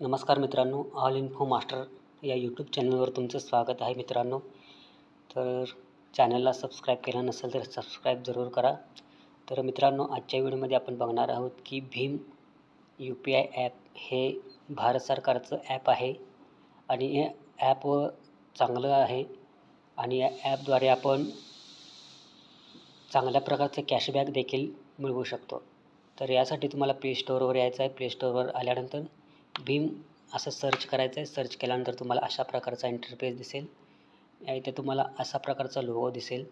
नमस्कार मित्रांनो all info master या यूट्यूब चॅनलवर तुमचं स्वागत आहे मित्रांनो. तर चॅनलला सबस्क्राईब केलं नसेल तर सबस्क्राईब जरूर करा. तर मित्रांनो आजच्या व्हिडिओमध्ये आपण बघणार आहोत की Bhim U P I app हे भारत सरकारचं ॲप आहे आणि हे ॲप चांगलं आहे आणि या ॲपद्वारे आपण चांगल्या प्रकारचे कॅशबॅक देखील मिळवू शकतो. तर यासाठी तुम्हाला प्ले स्टोअरवर यायचं आहे. प्ले स्टोअरवर आल्यानंतर भीम असं सर्च करायचं आहे. सर्च केल्यानंतर तुम्हाला अशा प्रकारचा इंटरफेस दिसेल. या इथे तुम्हाला असा प्रकारचा लोगो दिसेल.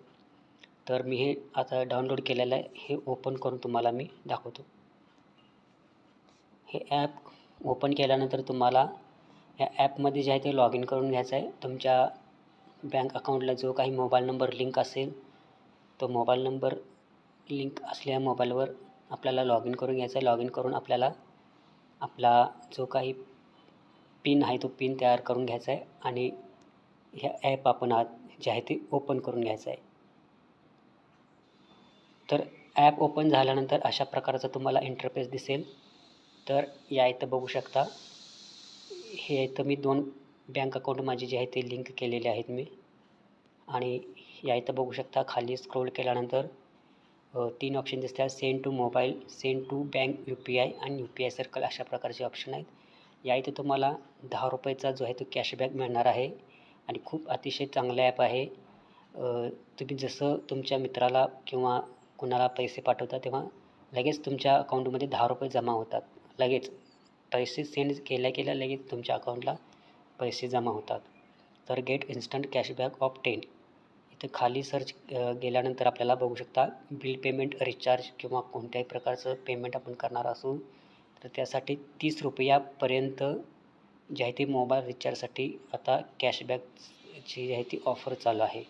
तर मी हे आता डाउनलोड केलेलं आहे. हे ओपन करून तुम्हाला मी दाखवतो. हे ॲप ओपन केल्यानंतर तुम्हाला या ॲपमध्ये जे आहे ते लॉग इन करून घ्यायचं आहे. तुमच्या बँक अकाउंटला जो काही मोबाईल नंबर लिंक असेल तो मोबाईल नंबर लिंक असलेल्या मोबाईलवर आपल्याला लॉग इन करून घ्यायचा आहे. लॉग इन करून आपल्याला आपला जो काही पिन आहे तो पिन तयार करून घ्यायचा आहे आणि ह्या ॲप आपण आत जे आहे ते ओपन करून घ्यायचं आहे. तर ॲप ओपन झाल्यानंतर अशा प्रकारचा तुम्हाला इंटरफेस दिसेल. तर या इथं बघू शकता. हे इथं मी दोन बँक अकाउंट माझे जे आहे ते लिंक केलेले आहेत मी. आणि या इथं बघू शकता खाली स्क्रोल केल्यानंतर तीन ऑप्शन दिसतात send to mobile send to bank U P I आणि यू पी आय सर्कल अशा प्रकारचे ऑप्शन आहेत. या इथे तुम्हाला दहा रुपयाचा जो आहे तो कॅशबॅक मिळणार आहे आणि खूप अतिशय चांगला ॲप आहे. तुम्ही जसं तुमच्या मित्राला किंवा कुणाला पैसे पाठवता तेव्हा लगेच तुमच्या अकाउंटमध्ये दहा रुपये जमा होतात. लगेच पैसे सेंड केल्या केल्या लगेच तुमच्या अकाउंटला पैसे जमा होतात. तर get instant cashback of ten तर खाली सर्च गेल्यानंतर आपल्याला बघू शकता बिल पेमेंट रिचार्ज किंवा कोणत्याही प्रकारचं पेमेंट आपण करणार असू तर त्यासाठी तीस रुपयापर्यंत जे आहे ते मोबाईल रिचार्जसाठी आता कॅशबॅकची जी आहे ती ऑफर चालू आहे.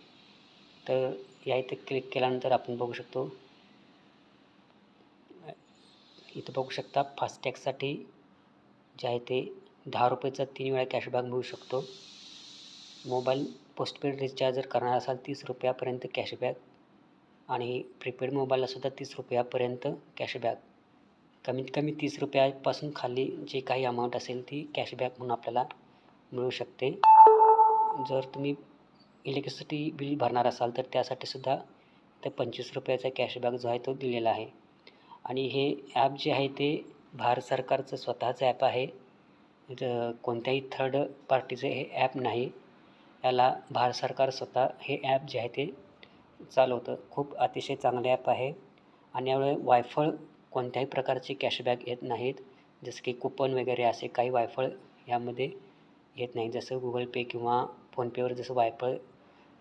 तर या इथे क्लिक केल्यानंतर आपण बघू शकतो इथं बघू शकता फास्टॅगसाठी जे आहे ते दहा रुपयेचा तीन वेळा कॅशबॅक मिळू शकतो. मोबाईल पोस्टपेड रिचार्ज जर करणार असाल तीस रुपयापर्यंत कॅशबॅक आणि प्रीपेड मोबाईललासुद्धा तीस रुपयापर्यंत कॅशबॅक कमीत कमी तीस रुपयापासून खाली जे काही अमाऊंट असेल ती कॅशबॅक म्हणून आपल्याला मिळू शकते. जर तुम्ही इलेक्ट्रिसिटी बिल भरणार असाल तर त्यासाठीसुद्धा तर पंचवीस रुपयाचा कॅशबॅक जो आहे तो दिलेला आहे. आणि हे ॲप जे आहे ते भारत सरकारचं स्वतःचं ॲप आहे. कोणत्याही थर्ड पार्टीचं हे ॲप नाही. याला भारत सरकार स्वतः हे ॲप जे आहे ते चालवतं. खूप अतिशय चांगले ॲप आहे. आणि यामुळे वायफळ कोणत्याही प्रकारचे कॅशबॅक येत नाहीत. जसं की कुपन वगैरे असे काही वायफळ यामध्ये येत नाही. जसं गुगल पे किंवा फोनपेवर जसं वायफळ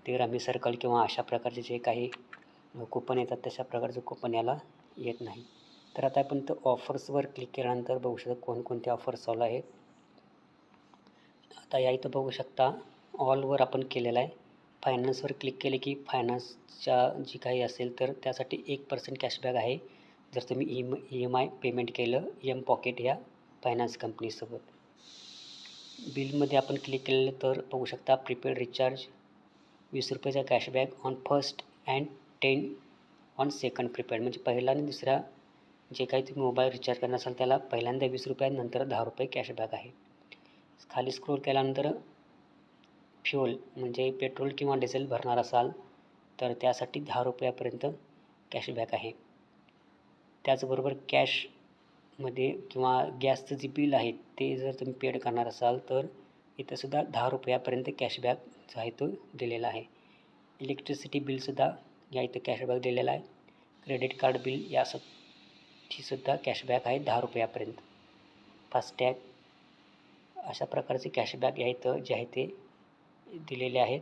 ते रमी सर्कल किंवा अशा प्रकारचे जे काही कुपन येतात तशा प्रकारचं कुपन याला येत नाही. तर आता आपण तर ऑफर्सवर क्लिक केल्यानंतर बघू शकता कोणकोणते ऑफर्स चालू आहेत. आता या इथं बघू शकता ऑलवर आपण केलेला आहे. फायनान्सवर क्लिक केले की फायनान्सच्या जी काही असेल तर त्यासाठी एक पर्सेंट कॅशबॅक आहे. जर तुम्ही E M E M I payment केलं एम पॉकेट ह्या फायनान्स कंपनीसोबत बिलमध्ये आपण क्लिक केलेलं तर बघू शकता प्रीपेड रिचार्ज वीस रुपयाचा cashback on first and ten on second prepaid म्हणजे पहिला आणि दुसरा जे काही तुम्ही मोबाईल रिचार्ज करणार असाल त्याला पहिल्यांदा वीस रुपये नंतर दहा रुपये कॅशबॅक आहे. खाली स्क्रोल केल्यानंतर फ्युअल म्हणजे पेट्रोल किंवा डिझेल भरणार असाल तर त्यासाठी दहा रुपयापर्यंत कॅशबॅक आहे. त्याचबरोबर कॅशमध्ये किंवा गॅसचं जे बिल आहे ते जर तुम्ही पेड करणार असाल तर इथंसुद्धा दहा रुपयापर्यंत कॅशबॅक जो आहे तो दिलेला आहे. इलेक्ट्रिसिटी बिलसुद्धा या इथं कॅशबॅक दिलेला आहे. क्रेडिट कार्ड बिल यासाठीसुद्धा कॅशबॅक आहे दहा रुपयापर्यंत. फास्टॅग अशा प्रकारचे कॅशबॅक या इथं जे आहे ते दिलेले आहेत.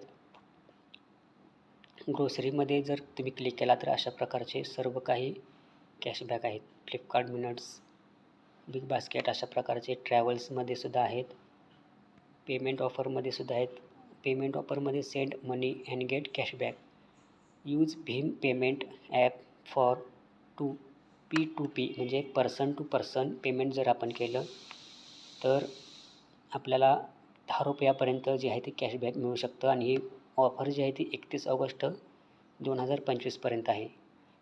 ग्रोसरीमध्ये जर तुम्ही क्लिक केला तर अशा प्रकारचे सर्व काही कॅशबॅक आहेत. फ्लिपकार्ट मिनट्स बिग बास्केट अशा प्रकारचे ट्रॅव्हल्समध्ये सुद्धा आहेत. पेमेंट ऑफरमध्ये सुद्धा आहेत. पेमेंट ऑफरमध्ये send money and get cashback use Bhim payment app for to P to P म्हणजे पर्सन टू पर्सन पेमेंट जर आपण केलं तर आपल्याला दहा रुपयापर्यंत जे आहे ते कॅशबॅक मिळू शकतं आणि ही ऑफर जी आहे ती एकतीस ऑगस्ट दोन हजार पंचवीसपर्यंत आहे.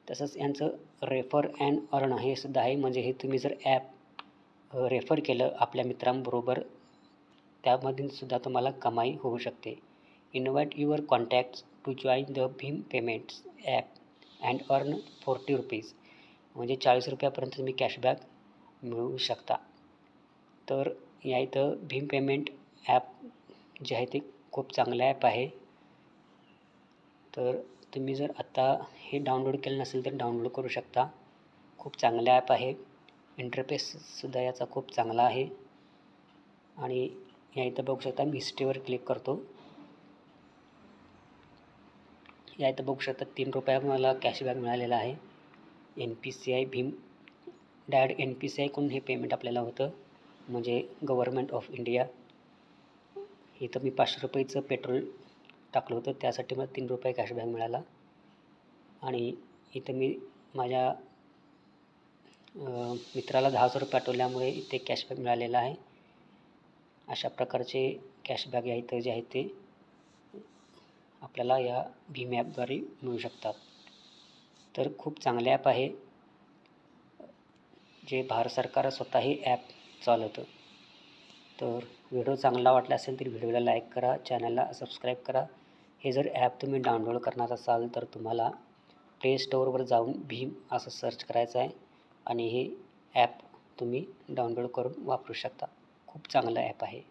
तसंच यांचं रेफर अँड अर्न हे सुद्धा आहे. म्हणजे हे तुम्ही जर ॲप रेफर केलं आपल्या मित्रांबरोबर त्यामधून सुद्धा तुम्हाला कमाई होऊ शकते. Invite your contacts to join the Bhim payments app and earn forty rupees म्हणजे चाळीस रुपयापर्यंत तुम्ही कॅशबॅक मिळवू शकता. तर या इथं भीम पेमेंट ॲप जे आहे ते खूप चांगलं ॲप आहे. तर तुम्ही जर आत्ता हे डाउनलोड केलं नसेल तर डाउनलोड करू शकता. खूप चांगलं ॲप आहे. इंटरफेससुद्धा याचा खूप चांगला आहे. आणि या इथं बघू शकता मी हिस्ट्रीवर क्लिक करतो. या इथं बघू शकता तीन रुपया मला कॅशबॅक मिळालेला आहे. एन पी सी आय भीम डायरेक्ट एन पी सी आयकडून हे पेमेंट आपल्याला होतं. म्हणजे गव्हर्मेंट ऑफ इंडिया इथं मी पाचशे रुपयेचं पेट्रोल टाकलं होतं. त्यासाठी मला तीन रुपये कॅशबॅक मिळाला. आणि इथं मी माझ्या मित्राला दहा हजार रुपये पाठवल्यामुळे इथे कॅशबॅक मिळालेला आहे. अशा प्रकारचे कॅशबॅक या इथं जे आहे ते आपल्याला या भीम ॲपद्वारे मिळू शकतात. तर खूप चांगले ॲप आहे. जे भारत सरकार स्वतः हे ॲप चालवतं. तर व्हिडिओ चांगला वाटला असेल तर व्हिडिओला लाईक करा चॅनलला सबस्क्राईब करा. हे जर ॲप तुम्ही डाउनलोड करणार असाल तर तुम्हाला प्ले स्टोअरवर जाऊन भीम असं सर्च करायचं आहे आणि हे ॲप तुम्ही डाउनलोड करून वापरू शकता. खूप चांगलं ॲप आहे.